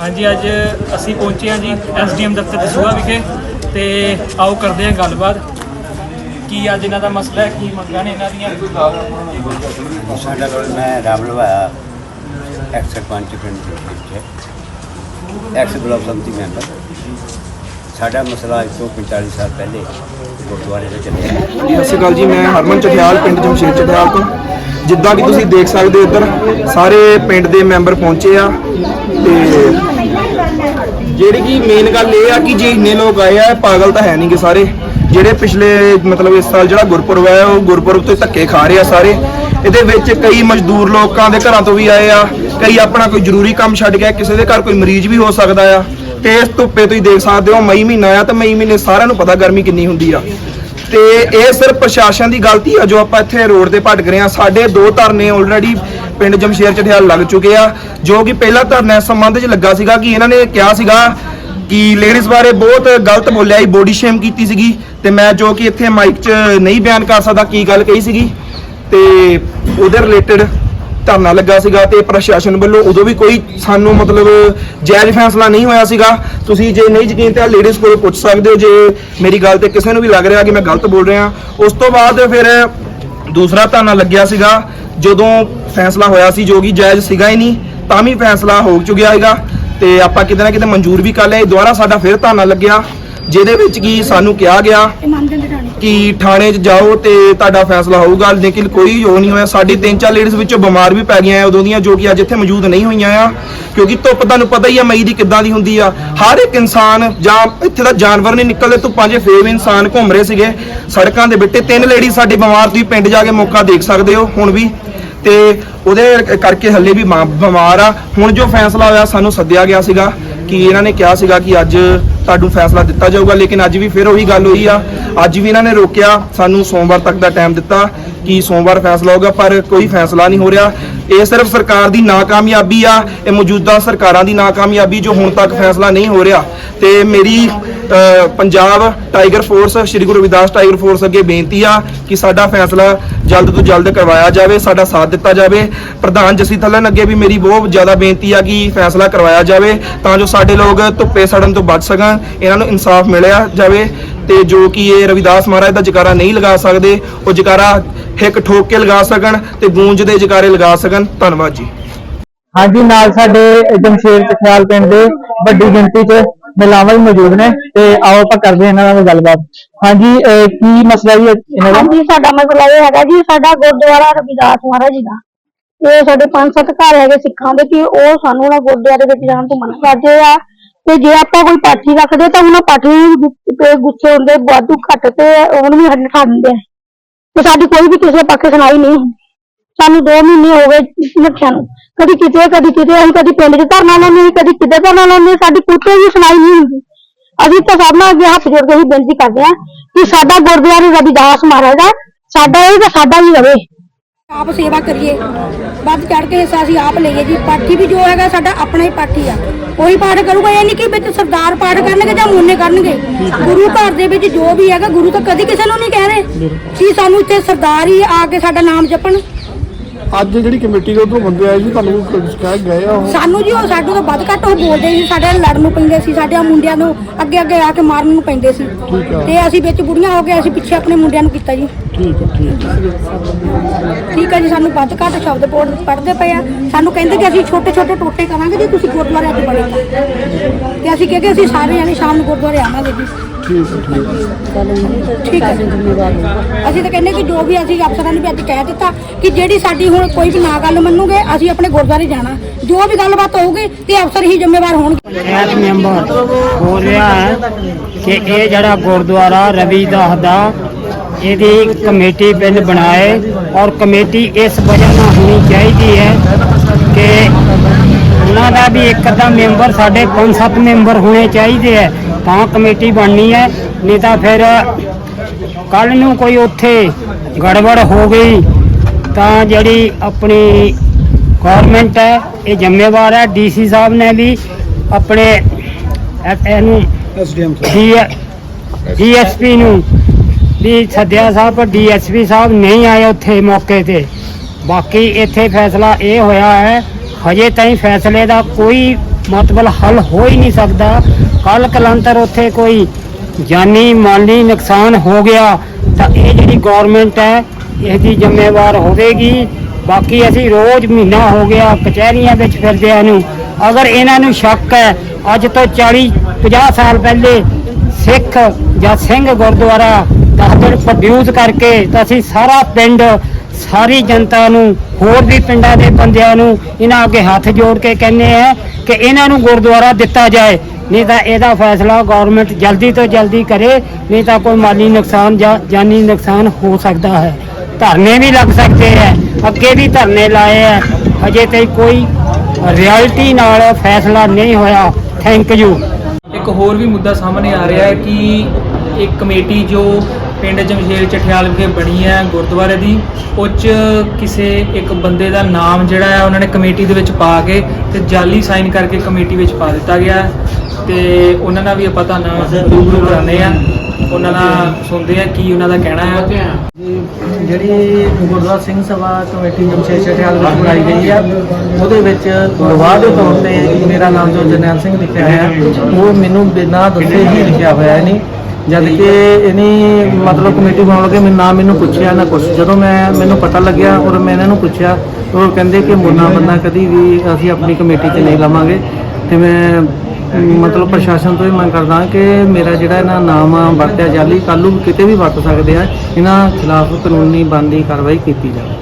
ਹਾਂਜੀ ਅੱਜ ਅਸੀਂ ਪਹੁੰਚੇ ਹਾਂ ਜੀ ਐਸਡੀਐਮ ਦਫ਼ਤਰ ਦਸੂਹਾ ਵਿਖੇ ਤੇ ਆਓ ਕਰਦੇ ਹਾਂ ਗੱਲਬਾਤ। ਕੀ ਅੱਜ ਇਹਨਾਂ ਦਾ ਮਸਲਾ ਹੈ? ਕੀ ਮੰਗਾਂ ਨੇ ਇਹਨਾਂ ਦੀਆਂ? ਸਾਡਾ ਕੋਲ ਮੈਂ ਰਾਮ ਲਵਾਇਆ ਐਕਸ ਸਰਪੰਚ ਪਿੰਡ ਦੇ ਵਿੱਚ। ਐਕਸ ਬਲਾਕ ਸੰਮਤੀ ਮੈਂਬਰ ਸਾਡਾ ਮਸਲਾ ਅੱਜ ਤੋਂ 45 ਸਾਲ ਪਹਿਲੇ ਗੁਰਦੁਆਰੇ ਦੇ ਚੱਲਿਆ। ਜੀ ਸਤਿ ਸ਼੍ਰੀ ਅਕਾਲ ਜੀ ਮੈਂ ਹਰਮਨ ਚਠਿਆਲ ਪਿੰਡ ਜਮਸ਼ੇਰ ਚਠਿਆਲ ਤੋਂ। ਜਿੱਦਾਂ ਕਿ ਤੁਸੀਂ ਦੇਖ ਸਕਦੇ ਹੋ ਇੱਧਰ ਸਾਰੇ ਪਿੰਡ ਦੇ ਮੈਂਬਰ ਪਹੁੰਚੇ ਆ। ਤੇ ਜਿਹੜੀ ਕਿ ਮੇਨ ਗੱਲ ਇਹ ਆ ਕਿ ਜੇ ਇੰਨੇ ਲੋਕ ਆਏ ਆ ਪਾਗਲ ਤਾਂ ਹੈ ਨਹੀਂਗੇ ਸਾਰੇ। ਜਿਹੜੇ ਪਿਛਲੇ, ਮਤਲਬ ਇਸ ਸਾਲ ਜਿਹੜਾ ਗੁਰਪੁਰਬ ਹੈ ਉਹ ਗੁਰਪੁਰਬ ਤੇ ਧੱਕੇ ਖਾ ਰਹੇ ਆ ਸਾਰੇ। ਇਹਦੇ ਵਿੱਚ ਕਈ ਮਜ਼ਦੂਰ ਲੋਕਾਂ ਦੇ ਘਰਾਂ ਤੋਂ ਵੀ ਆਏ ਆ, ਕਈ ਆਪਣਾ ਕੋਈ ਜ਼ਰੂਰੀ ਕੰਮ ਛੱਡ ਗਿਆ ਕਿਸੇ ਦੇ ਘਰ ਕੋਈ ਮਰੀਜ਼ ਵੀ ਹੋ ਸਕਦਾ ਆ। ਤੇ ਇਸ ਧੁੱਪੇ ਤੁਸੀਂ ਦੇਖ ਸਕਦੇ ਹੋ, ਮਈ ਮਹੀਨਾ ਆ ਤਾਂ ਮਈ ਮਹੀਨੇ ਸਾਰਿਆਂ ਨੂੰ ਪਤਾ ਗਰਮੀ ਕਿੰਨੀ ਹੁੰਦੀ ਆ। ਤੇ ਇਹ ਸਿਰਫ ਪ੍ਰਸ਼ਾਸਨ ਦੀ ਗਲਤੀ ਆ, ਜੋ ਆਪਾਂ ਇੱਥੇ ਰੋਡ ਤੇ ਭਟਕ ਰਹੇ ਆ। ਸਾਡੇ ਦੋ ਧਰਨੇ ਆਲਰੇਡੀ ਪਿੰਡ ਜਮਸ਼ੇਰ ਚਠਿਆਲ ਲੱਗ ਚੁੱਕੇ ਆ, ਜੋ ਕਿ ਪਹਿਲਾ ਧਰਨਾ ਇਸ ਸੰਬੰਧ 'ਚ ਲੱਗਾ ਸੀਗਾ ਕਿ ਇਹਨਾਂ ਨੇ ਕਿਹਾ ਸੀਗਾ ਕਿ ਲੇਡੀਜ਼ ਬਾਰੇ ਬਹੁਤ ਗਲਤ ਬੋਲਿਆ ਸੀ ਬੋਡੀ ਸ਼ੇਮ ਕੀਤੀ ਸੀਗੀ ਤੇ ਮੈਂ ਜੋ ਕਿ ਇੱਥੇ ਮਾਈਕ 'ਚ ਨਹੀਂ ਬਿਆਨ ਕਰ ਸਕਦਾ ਕੀ ਗੱਲ ਕਹੀ ਸੀਗੀ ਤੇ ਉਹਦੇ ਰਿਲੇਟਡ ਧਰਨਾ ਲੱਗਾ ਸੀਗਾ ਤੇ ਪ੍ਰਸ਼ਾਸਨ ਵੱਲੋਂ ਉਦੋਂ ਵੀ ਕੋਈ ਸਾਨੂੰ ਮਤਲਬ ਜਾਇਜ਼ ਫੈਸਲਾ ਨਹੀਂ ਹੋਇਆ ਸੀਗਾ। ਤੁਸੀਂ ਜੇ ਨਹੀਂ ਯਕੀਨ ਤਾਂ ਲੇਡੀਜ਼ ਕੋਲ ਪੁੱਛ ਸਕਦੇ ਹੋ, ਜੇ ਮੇਰੀ ਗੱਲ ਤੇ ਕਿਸੇ ਨੂੰ ਵੀ ਲੱਗ ਰਿਹਾ ਕਿ ਮੈਂ ਗਲਤ ਬੋਲ ਰਿਹਾ। ਉਸ ਤੋਂ ਬਾਅਦ ਫਿਰ ਦੂਸਰਾ ਧਰਨਾ ਲੱਗਿਆ ਸੀਗਾ ਜਦੋਂ ਫੈਸਲਾ ਹੋਇਆ ਸੀ ਜੋ ਕਿ ਜਾਇਜ਼ ਸੀਗਾ ਹੀ ਨਹੀਂ ਤਾਂ ਵੀ ਫੈਸਲਾ ਹੋ ਚੁੱਕਿਆ ਹੈਗਾ ਤੇ ਆਪਾਂ ਕਿਤੇ ਨਾ ਕਿਤੇ ਮਨਜ਼ੂਰ ਵੀ ਕਰ ਲਿਆ। ਇਹ ਦੁਬਾਰਾ ਸਾਡਾ ਫਿਰ ਧਰਨਾ ਲੱਗਿਆ ਜਿਹਦੇ ਵਿੱਚ ਕੀ ਸਾਨੂੰ ਕਿਹਾ ਗਿਆ ਕਿ ਥਾਣੇ 'ਚ ਜਾਓ ਤੇ ਤੁਹਾਡਾ ਫੈਸਲਾ ਹੋਊਗਾ ਲੇਕਿਨ ਕੋਈ ਉਹ ਨਹੀਂ ਹੋਇਆ। ਸਾਡੀ ਤਿੰਨ ਚਾਰ ਲੇਡੀਜ਼ ਵਿੱਚੋਂ ਬਿਮਾਰ ਵੀ ਪੈ ਗਈਆਂ ਆ ਉਦੋਂ ਦੀਆਂ ਜੋ ਕਿ ਅੱਜ ਇੱਥੇ ਮੌਜੂਦ ਨਹੀਂ ਹੋਈਆਂ ਆ ਕਿਉਂਕਿ ਧੁੱਪ ਤੁਹਾਨੂੰ ਪਤਾ ਹੀ ਆ ਮਈ ਦੀ ਕਿੱਦਾਂ ਦੀ ਹੁੰਦੀ ਆ। ਹਰ ਇੱਕ ਇਨਸਾਨ ਜਾਂ ਇੱਥੇ ਦਾ ਜਾਨਵਰ ਨਹੀਂ ਨਿਕਲਦੇ ਧੁੱਪਾਂ 'ਚ ਫੇਰ ਵੀ ਇਨਸਾਨ ਘੁੰਮ ਰਹੇ ਸੀਗੇ। ਸੜਕਾਂ ਦੇ ਬਿੱਟੇ ਤਿੰਨ ਲੇਡੀ ਸਾਡੀ ਬਿਮਾਰ ਤੁਸੀਂ ਪਿੰਡ ਜਾ ਕੇ ਮੌਕਾ ਦੇਖ ਸਕਦੇ ਹੋ। ਹੁਣ ਵੀ ਤੇ ਉਹਦੇ ਕਰਕੇ ਹੱਲੇ ਵੀ ਬਿਮਾਰ ਆ। ਹੁਣ ਜੋ ਫੈਸਲਾ ਹੋਇਆ, ਸਾਨੂੰ ਸੱਦਿਆ ਗਿਆ ਸੀਗਾ ਕਿ ਇਹਨਾਂ ਨੇ ਕਿਹਾ ਸੀਗਾ ਕਿ ਅੱਜ ਤੁਹਾਨੂੰ ਫੈਸਲਾ ਦਿੱਤਾ ਜਾਊਗਾ, ਲੇਕਿਨ ਅੱਜ ਵੀ ਫਿਰ ਉਹੀ ਗੱਲ ਹੋਈ ਆ। ਅੱਜ ਵੀ ਇਹਨਾਂ ਨੇ ਰੋਕਿਆ, ਸਾਨੂੰ ਸੋਮਵਾਰ ਤੱਕ ਦਾ ਟਾਈਮ ਦਿੱਤਾ ਕਿ ਸੋਮਵਾਰ ਫੈਸਲਾ ਹੋਊਗਾ, ਪਰ ਕੋਈ ਫੈਸਲਾ ਨਹੀਂ ਹੋ ਰਿਹਾ। ਇਹ ਸਿਰਫ ਸਰਕਾਰ ਦੀ ਨਾਕਾਮਯਾਬੀ ਆ, ਇਹ ਮੌਜੂਦਾ ਸਰਕਾਰਾਂ ਦੀ ਨਾਕਾਮਯਾਬੀ ਜੋ ਹੁਣ ਤੱਕ ਫੈਸਲਾ ਨਹੀਂ ਹੋ ਰਿਹਾ। ਤੇ ਮੇਰੀ Punjab tiger force Shri Guru Ravidas tiger force ਅੱਗੇ ਬੇਨਤੀ ਆ ਕਿ ਸਾਡਾ ਫੈਸਲਾ ਜਲਦ ਤੋਂ ਜਲਦ ਕਰਵਾਇਆ ਜਾਵੇ, ਸਾਡਾ ਸਾਥ ਦਿੱਤਾ ਜਾਵੇ। ਪ੍ਰਧਾਨ ਜਸੀ ਥੱਲਨ ਅੱਗੇ ਵੀ ਮੇਰੀ ਬਹੁਤ ਜ਼ਿਆਦਾ ਬੇਨਤੀ ਆ ਕਿ ਫੈਸਲਾ ਕਰਵਾਇਆ ਜਾਵੇ, ਤਾਂ ਜੋ ਸਾਡੇ ਲੋਕ ਧੁੱਪੇ ਸੜਨ ਤੋਂ ਬਚ ਸਕਣ। ਇਹਨਾਂ ਨੂੰ ਇਨਸਾਫ ਮਿਲਿਆ ਜਾਵੇ ਤੇ ਜੋ ਕਿ ਇਹ ਰਵਿਦਾਸ ਮਹਾਰਾਜ ਦਾ ਜਕਾਰਾ ਨਹੀਂ ਲਗਾ ਸਕਦੇ ਉਹ ਜਕਾਰਾ ਹਿੱਕ ਠੋਕ ਕੇ ਲਗਾ ਸਕਣ ਤੇ ਗੂੰਜ ਦੇ ਜਕਾਰੇ ਲਗਾ ਸਕਣ। ਧੰਨਵਾਦ ਜੀ। ਹਾਂਜੀ ਨਾਲ ਸਾਡੇ ਜਮਸ਼ੇਰ ਚਖਿਆਲ ਪਿੰਡ ਦੇ ਵੱਡੀ ਗਿਣਤੀ 'ਚ ਮਹਿਲਾਵਾਂ ਵੀ ਮੌਜੂਦ ਨੇ ਤੇ ਆਓ ਆਪਾਂ ਕਰਦੇ ਹਾਂ ਇਹਨਾਂ ਨਾਲ ਗੱਲਬਾਤ। ਹਾਂਜੀ ਕੀ ਮਸਲਾ ਜੀ ਇਹਨਾਂ ਦਾ? ਹਾਂਜੀ ਸਾਡਾ ਮਸਲਾ ਇਹ ਹੈਗਾ ਜੀ ਸਾਡਾ ਗੁਰਦੁਆਰਾ ਰਵਿਦਾਸ ਮਹਾਰਾਜ ਜੀ ਦਾ। ਇਹ ਸਾਡੇ ਪੰਜ ਸੱਤ ਘਰ ਹੈਗੇ ਸਿੱਖਾਂ ਦੇ ਕਿ ਉਹ ਸਾਨੂੰ ਨਾ ਗੁਰਦੁਆਰੇ ਵਿੱਚ ਜਾਣ ਤੋਂ ਮਨਾ ਕਰਦੇ ਆ। ਤੇ ਜੇ ਆਪਾਂ ਕੋਈ ਪਾਠੀ ਰੱਖਦੇ ਤਾਂ ਉਹਨਾਂ ਪਾਠੀ ਨੂੰ ਗੁ- ਗੁੱਸੇ ਹੁੰਦੇ, ਵਾਧੂ ਘੱਟ ਤੇ ਉਹਨੂੰ ਵੀ ਹੱਡ ਖਾ ਦਿੰਦੇ ਆ। ਤੇ ਸਾਡੀ ਕੋਈ ਵੀ ਕਿਸੇ ਪੱਖ ਸੁਣਾਈ ਨਹੀਂ ਹੁੰਦੀ। ਸਾਨੂੰ 2 ਮਹੀਨੇ ਹੋ ਗਏ ਰੱਖਿਆ ਨੂੰ। ਕਦੀ ਕਿਤੇ ਕਦੀ ਕਿਤੇ, ਅਸੀਂ ਕਦੀ ਪਿੰਡ 'ਚ ਧਰਨਾ ਲਾਉਂਦੇ ਕਦੀ ਕਿਤੇ ਧਰਨਾ ਲਾਉਂਦੇ ਸਾਡੀ ਕੁੱਤੇ ਵੀ ਸੁਣਾਈ ਨਹੀਂ ਹੁੰਦੀ। ਅਸੀਂ ਤਾਂ ਸਭ ਨਾਲ ਅੱਗੇ ਹੱਥ ਜੋੜ ਕੇ ਹੀ ਬੇਨਤੀ ਕਰਦੇ ਹਾਂ ਕਿ ਸਾਡਾ ਗੁਰਦੁਆਰੇ ਰਵਿਦਾਸ ਮਹਾਰਾਜ ਦਾ, ਸਾਡਾ ਇਹ ਤਾਂ ਸਾਡਾ ਹੀ ਰਵੇ। ਆਪ ਸੇਵਾ ਕਰੀਏ। ਵੱਧ ਚੜ ਕੇ ਹਿੱਸਾ ਅਸੀਂ ਆਪ ਲਈਏ ਜੀ। ਪਾਠੀ ਵੀ ਜੋ ਹੈਗਾ ਸਾਡਾ ਆਪਣਾ ਹੀ ਪਾਠੀ ਆ। ਉਹੀ ਪਾਠ ਕਰੂਗਾ ਇਹ ਨਹੀਂ ਕਿ ਵਿੱਚ ਸਰਦਾਰ ਪਾਠ ਕਰਨਗੇ ਜਾਂ ਮੁੰਨੇ ਕਰਨਗੇ। ਗੁਰੂ ਘਰ ਦੇ ਵਿੱਚ ਜੋ ਵੀ ਹੈਗਾ ਗੁਰੂ ਤਾਂ ਕਦੀ ਕਿਸੇ ਨੂੰ ਨਹੀਂ ਕਹਿ ਰਹੇ। ਕਿ ਸਾਨੂੰ ਇੱਥੇ ਸਰਦਾਰ ਹੀ ਆ ਕੇ ਸਾਡਾ ਨਾਮ ਜਪਣ। ਅੱਜ ਜਿਹੜੀ ਕਮੇਟੀ ਦੇ ਉਧਰੋਂ ਬੰਦੇ ਆਏ ਜੀ ਤੁਹਾਨੂੰ ਕੋਈ ਸ਼ਿਕਾਇਤ ਗਏ ਆ ਉਹ? ਸਾਨੂੰ ਜੀ ਉਹ ਸਾਡੇ ਤੋਂ ਵੱਧ ਘੱਟ ਉਹ ਬੋਲਦੇ ਸੀ ਸਾਡੇ ਨਾਲ ਲੜਨ ਨੂੰ ਪੈਂਦੇ ਸੀ ਸਾਡੇ ਮੁੰਡਿਆਂ ਨੂੰ ਅੱਗੇ ਅੱਗੇ ਆ ਕੇ ਮਾਰਨ ਨੂੰ ਪੈਂਦੇ ਸੀ। ਤੇ ਅਸੀਂ ਵਿੱਚ ਬੁੜੀਆਂ ਹੋ ਕੇ ਅਸੀਂ ਪਿੱਛੇ ਆਪਣੇ ਮੁੰਡਿਆਂ ਨੂੰ ਕੀਤਾ ਜੀ। ਠੀਕ ਹੈ ਠੀਕ ਹੈ। ਠੀਕ ਹੈ ਜੀ ਸਾਨੂੰ ਵੱਧ ਘੱਟ ਸ਼ਬਦ ਬੋਲ ਪੜ੍ਹਦੇ ਪਏ ਆ। ਸਾਨੂੰ ਕਹਿੰਦੇ ਕਿ ਅਸੀਂ ਛੋਟੇ ਛੋਟੇ ਟੋਟੇ ਕਰਾਂਗੇ ਜੀ ਤੁਸੀਂ ਗੁਰਦੁਆਰੇ ਅੱਜ ਬਣੇ। ਤੇ ਅਸੀਂ ਕਿਹਾ ਕਿ ਅਸੀਂ ਸਾਰੇ ਜਣੇ ਸ਼ਾਮ ਨੂੰ ਗੁਰਦੁਆਰੇ ਆਵਾਂਗੇ ਜੀ। ਠੀਕ ਹੈ ਠੀਕ ਹੈ। ਠੀਕ ਹੈ। ਅਸੀਂ ਤਾਂ ਕਹਿੰਦੇ ਕਿ ਜੋ ਵੀ ਅਸੀਂ ਅਫਸਰਾਂ ਨੂੰ ਵੀ ਅੱਜ ਕਹਿ ਦਿੱਤਾ ਕਿ ਜਿਹੜੀ ਸਾਡੀ ਹੁਣ ਕੋਈ ਵੀ ਨਾ ਗੱਲ ਮੰਨੂਗੇ ਅਸੀਂ ਆਪਣੇ ਗੁਰਦੁਆਰੇ ਜਾਣਾ। ਜੋ ਵੀ ਗੱਲਬਾਤ ਹੋਊਗੀ ਤੇ ਅਫਸਰ ਹੀ ਜ਼ਿੰਮੇਵਾਰ ਹੋਣਗੇ। ਪੰਚਾਇਤ ਮੈਂਬਰ ਬੋਲ ਰਿਹਾ ਹੈ ਕਿ ਇਹ ਜਿਹੜਾ ਗੁਰਦੁਆਰਾ ਰਵੀਦਾਸ ਦਾ ਇਹਦੀ ਕਮੇਟੀ ਪਿੰਡ ਬਣਾਏ ਔਰ ਕਮੇਟੀ ਇਸ ਵਜ੍ਹਾ ਨਾਲ ਹੋਣੀ ਚਾਹੀਦੀ ਹੈ ਕਿ ਉਹਨਾਂ ਦਾ ਵੀ ਇੱਕ ਅੱਧਾ ਮੈਂਬਰ ਸਾਡੇ ਪੰਜ ਸੱਤ ਮੈਂਬਰ ਹੋਣੇ ਚਾਹੀਦੇ ਹੈ ਤਾਂ ਕਮੇਟੀ ਬਣਨੀ ਹੈ ਨਹੀਂ ਤਾਂ ਫਿਰ ਕੱਲ ਨੂੰ ਕੋਈ ਉੱਥੇ ਗੜਬੜ ਹੋ ਗਈ ਤਾਂ ਜਿਹੜੀ ਆਪਣੀ ਗਵਰਨਮੈਂਟ ਹੈ ਇਹ ਜ਼ਿੰਮੇਵਾਰ ਹੈ ਡੀਸੀ ਸਾਹਿਬ ਨੇ ਵੀ ਆਪਣੇ ਇਹ- ਇਹਨੂੰ ਐਸਡੀਐਮ ਡੀਐਸਪੀ ਨੂੰ ਵੀ ਸੱਦਿਆ ਸਾਹਿਬ ਪਰ ਡੀਐਸਪੀ ਸਾਹਿਬ ਨਹੀਂ ਆਏ ਉੱਥੇ ਮੌਕੇ ਤੇ। ਬਾਕੀ ਇੱਥੇ ਫੈਸਲਾ ਇਹ ਹੋਇਆ ਹੈ, ਹਜੇ ਤਾਈਂ ਫੈਸਲੇ ਦਾ ਕੋਈ ਮਤਲਬ ਹੱਲ ਹੋ ਹੀ ਨਹੀਂ ਸਕਦਾ। ਕੱਲ ਕਲੰਤਰ ਉੱਥੇ ਕੋਈ ਜਾਨੀ ਮਾਲੀ ਨੁਕਸਾਨ ਹੋ ਗਿਆ, ਤਾਂ ਇਹ ਜਿਹੜੀ ਗਵਰਨਮੈਂਟ ਹੈ, ਇਹਦੀ ਜ਼ਿੰਮੇਵਾਰ ਹੋਵੇਗੀ। ਬਾਕੀ ਅਸੀਂ ਰੋਜ਼ ਮਹੀਨਾ ਹੋ ਗਿਆ ਕਚਹਿਰੀਆਂ ਵਿੱਚ ਫਿਰਦਿਆਂ ਨੂੰ ਅਗਰ ਇਹਨਾਂ ਨੂੰ ਸ਼ੱਕ ਹੈ, ਅੱਜ ਤੋਂ 40 50 ਸਾਲ ਪਹਿਲੇ ਸਿੱਖ ਜਾਂ ਸਿੰਘ ਗੁਰਦੁਆਰਾ ਦਸ ਦਿਨ ਪ੍ਰੋਡਿਊਸ ਕਰਕੇ ਤਾਂ ਅਸੀਂ ਸਾਰਾ ਪਿੰਡ, ਸਾਰੀ ਜਨਤਾ ਨੂੰ, ਹੋਰ ਵੀ ਪਿੰਡਾਂ ਦੇ ਬੰਦਿਆਂ ਨੂੰ ਇਹਨਾਂ ਅੱਗੇ ਹੱਥ ਜੋੜ ਕੇ ਕਹਿੰਦੇ ਆ ਕਿ ਇਹਨਾਂ ਨੂੰ ਗੁਰਦੁਆਰਾ ਦਿੱਤਾ ਜਾਏ। ਨਹੀਂ ਤਾਂ ਇਹਦਾ ਫੈਸਲਾ ਗਵਰਨਮੈਂਟ ਜਲਦੀ ਤੋਂ ਜਲਦੀ ਕਰੇ, ਨਹੀਂ ਤਾਂ ਕੋਈ ਮਾਲੀ ਨੁਕਸਾਨ ਜਾਂ ਜਾਨੀ ਨੁਕਸਾਨ ਹੋ ਸਕਦਾ ਹੈ। ਧਰਨੇ ਵੀ ਲੱਗ ਸਕਦੇ ਹੈ ਅੱਗੇ ਵੀ ਧਰਨੇ ਲਾਏ ਹੈ ਅਜੇ ਤਾਈਂ ਕੋਈ ਰਿਐਲਿਟੀ ਨਾਲ ਫੈਸਲਾ ਨਹੀਂ ਹੋਇਆ। ਥੈਂਕ ਯੂ ਇੱਕ ਹੋਰ ਵੀ ਮੁੱਦਾ ਸਾਹਮਣੇ ਆ ਰਿਹਾ ਹੈ ਕਿ ਇੱਕ ਕਮੇਟੀ ਜੋ ਪਿੰਡ ਜਮਸ਼ੇਰ ਚਠਿਆਲ ਵਿਖੇ ਬਣੀ ਹੈ ਗੁਰਦੁਆਰੇ ਦੀ। ਉਹ 'ਚ ਕਿਸੇ ਇੱਕ ਬੰਦੇ ਦਾ ਨਾਮ ਜਿਹੜਾ ਹੈ ਉਹਨਾਂ ਨੇ ਕਮੇਟੀ ਦੇ ਵਿੱਚ ਪਾ ਕੇ ਤੇ ਜਾਲੀ ਸਾਈਨ ਕਰਕੇ ਕਮੇਟੀ ਵਿੱਚ ਪਾ ਦਿੱਤਾ ਗਿਆ ਹੈ। ਤੇ ਉਹਨਾਂ ਨਾਲ ਵੀ ਆਪਾਂ ਤੁਹਾਨੂੰ ਰੂਬਰੂ ਕਰਾਉਂਦੇ ਆ ਉਹਨਾਂ ਨਾਲ ਸੁਣਦੇ ਆ ਕੀ ਉਹਨਾਂ ਦਾ ਕਹਿਣਾ ਹੈ। ਜਿਹੜੀ ਗੁਰਦੁਆਰਾ ਸਿੰਘ ਸਭਾ ਕਮੇਟੀ ਜਮਸ਼ੇਦ ਛਠਿਆਲ ਵਿੱਚ ਬਣਾਈ ਗਈ ਆ ਉਹਦੇ ਵਿੱਚ ਗਵਾਹ ਦੇ ਤੌਰ ਤੇ ਮੇਰਾ ਨਾਮ ਜੋ ਜਰਨੈਲ ਸਿੰਘ ਲਿਖਿਆ ਹੋਇਆ ਉਹ ਮੈਨੂੰ ਬਿਨਾਂ ਦੱਸੇ ਹੀ ਲਿਖਿਆ ਹੋਇਆ ਹੈ ਨਹੀਂ ਜਦ ਕਿ ਇਹਨੀ ਮਤਲਬ ਕਮੇਟੀ ਬਣਾਉਣ ਲੱਗੇ ਮੈਨੂੰ ਨਾ ਮੈਨੂੰ ਪੁੱਛਿਆ ਨਾ ਕੁਛ। ਜਦੋਂ ਮੈਂ ਮੈਨੂੰ ਪਤਾ ਲੱਗਿਆ ਔਰ ਮੈਂ ਇਹਨਾਂ ਨੂੰ ਪੁੱਛਿਆ ਉਹ ਕਹਿੰਦੇ ਕਿ ਮੁੰਨਾ ਬੰਦਾ ਕਦੀ ਵੀ ਅਸੀਂ ਆਪਣੀ ਕਮੇਟੀ 'ਚ ਨਹੀਂ ਲਵਾਂਗੇ। ਤੇ ਮੈਂ ਮਤਲਬ ਪ੍ਰਸ਼ਾਸਨ ਤੋਂ ਇਹ ਮੰਗ ਕਰਦਾ ਕਿ ਮੇਰਾ ਜਿਹੜਾ ਇਹਨਾਂ ਨਾਮ ਆ ਵਰਤਿਆ ਜਾਲੀ ਕੱਲ੍ਹ ਨੂੰ ਕਿਤੇ ਵੀ ਵਰਤ ਸਕਦੇ ਆ ਇਹਨਾਂ ਖਿਲਾਫ ਕਾਨੂੰਨੀ ਬਣਦੀ ਕਾਰਵਾਈ ਕੀਤੀ ਜਾਵੇ।